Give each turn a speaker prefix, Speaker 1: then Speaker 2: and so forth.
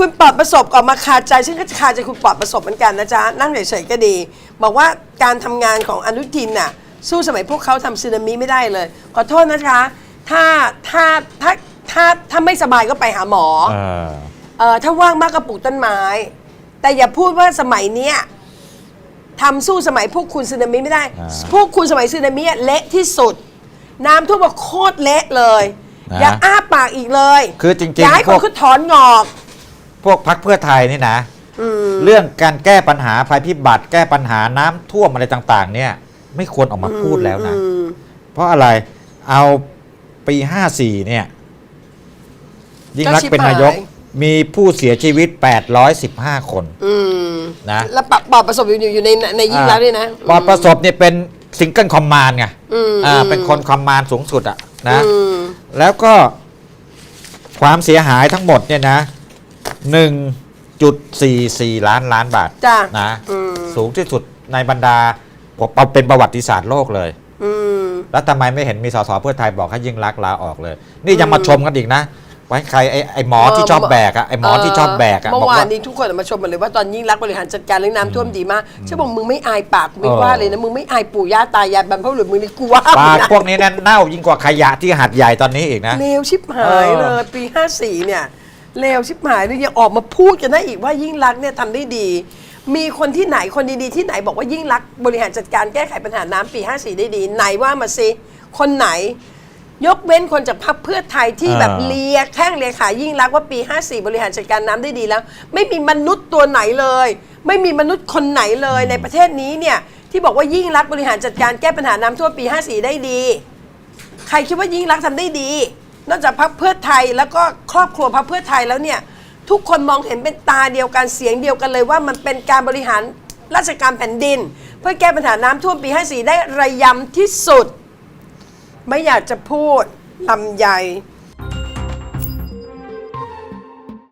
Speaker 1: คุณปลอดประสบก่อนมาคาใจฉันก็คาใจคุณปลอดประสบเหมือนกันนะจ๊ะนั่งเฉยๆก็ดี บอกว่าการทำงานของอนุทินน่ะสู้สมัยพวกเขาทำซึนามิไม่ได้เลย ขอโทษนะคะ ถ้าถ้าถ้าถ้าถ้าไม่สบายก็ไปหาหมอ
Speaker 2: เออ
Speaker 1: เออถ้าว่างมากก็ปลูกต้นไม้ แต่อย่าพูดว่าสมัยเนี้ยทำสู้สมัยพวกคุณสึนามิไม่ได้
Speaker 2: อ่า
Speaker 1: พวกคุณสมัยสึนามิอะเละที่สุด น้ำท่วมแบบโคตรเละเลย
Speaker 2: นะ
Speaker 1: อย่าอ้าปากอีกเลย
Speaker 2: คือจริงๆ
Speaker 1: อย่าให้
Speaker 2: พ
Speaker 1: ค
Speaker 2: วนก
Speaker 1: เขาถอนงอก
Speaker 2: พวกพักเพื่อไทยนี่นะ เรื่องการแก้ปัญหาภัยพิบัติแก้ปัญหาน้ำท่วมอะไรต่าง ๆ เนี่ย ไม่ควรออกมาพูดแล้วนะ
Speaker 1: อืม
Speaker 2: เพราะอะไรเอาปี54เนี่ย ยิ่งรักษณ์เป็นนายกมีผู้เสียชีวิต 815 คน
Speaker 1: อืม
Speaker 2: นะ
Speaker 1: แล้วปปลอดประสบอยู่อยู่อยู่ในในยิ่งแล้วด้วยนะ
Speaker 2: ปอดประสบเนี่ยเป็นซิงเกิลคอมมานด์ไง
Speaker 1: อืม
Speaker 2: อ่า
Speaker 1: อืม
Speaker 2: เป็นคนคอมมานด์สูงสุดอะนะ
Speaker 1: อืม
Speaker 2: แล้วก็ความเสียหายทั้งหมดเนี่ยนะ 1.44 ล้านล้านบาท
Speaker 1: จ้ะ
Speaker 2: นะ
Speaker 1: อืม
Speaker 2: สูงที่สุดในบรรดาเป็นประวัติศาสตร์โลกเลย
Speaker 1: อืม
Speaker 2: แล้วทำไมไม่เห็นมีสสเพื่อไทยบอกให้ยิ่งรักษณ์ลาออกเลย นี่ยังมาชมกันอีกนะไว้ใครไอ้ไอ้หมอที่ชอบแบกอะไอ้หมอที่ชอบแบกอะ
Speaker 1: เมื่
Speaker 2: บอก
Speaker 1: อวา
Speaker 2: ว่าน
Speaker 1: นี้ทุกคนมาชมหมดเลยว่าตอนยิ่งรักษณ์บริหารจัดการเรื่องน้ำท่วมดีมากฉันบอกมึงไม่อายปากกูไม่
Speaker 2: เออ
Speaker 1: ว่าเลยนะมึงไม่อายปู่ย่าตายายบรรพบุรุษมึงนี่กูว่า
Speaker 2: ปาก
Speaker 1: มึงนะ
Speaker 2: พวกนี้นั่นเน่ายิ่งกว่าขยะที่หัดใหญ่ตอนนี้อีกนะ
Speaker 1: เลวชิบหาย
Speaker 2: เออ
Speaker 1: เลยปี 54 เนี่ย เลวชิบหายเลยยังออกมาพูดกันได้อีกว่ายิ่งรักษณ์เนี่ยทำได้ดี มีคนที่ไหนคนดีๆ ที่ไหนบอกว่ายิ่งรักษณ์บริหารจัดการแก้ไขปัญหาน้ำปี 54 ได้ดี ไหนว่ามาสิคนไหน ยกเว้นคนจากพรรคเพื่อไทยที่
Speaker 2: อ่า
Speaker 1: แบบเลียแข้งเลียขายิ่งรักษณ์ว่าปี 54 บริหารจัดการน้ำได้ดีแล้ว ไม่มีมนุษย์ตัวไหนเลย ไม่มีมนุษย์คนไหนเลยในประเทศนี้เนี่ยที่บอกว่ายิ่งรักษณ์บริหารจัดการแก้ปัญหาน้ำท่วมปี 54 ได้ดี ใครคิดว่ายิ่งรักษณ์ทำได้ดี นอกจากพรรคเพื่อไทยแล้วก็ครอบครัวพรรคเพื่อไทยแล้วเนี่ย ทุกคนมองเห็นเป็นตาเดียวกันเสียงเดียวกันเลยว่ามันเป็นการบริหารราชการแผ่นดิน เพื่อแก้ปัญหาน้ำท่วมปี 54 ได้ระยำที่สุด ไม่อยากจะพูดลำใหญ่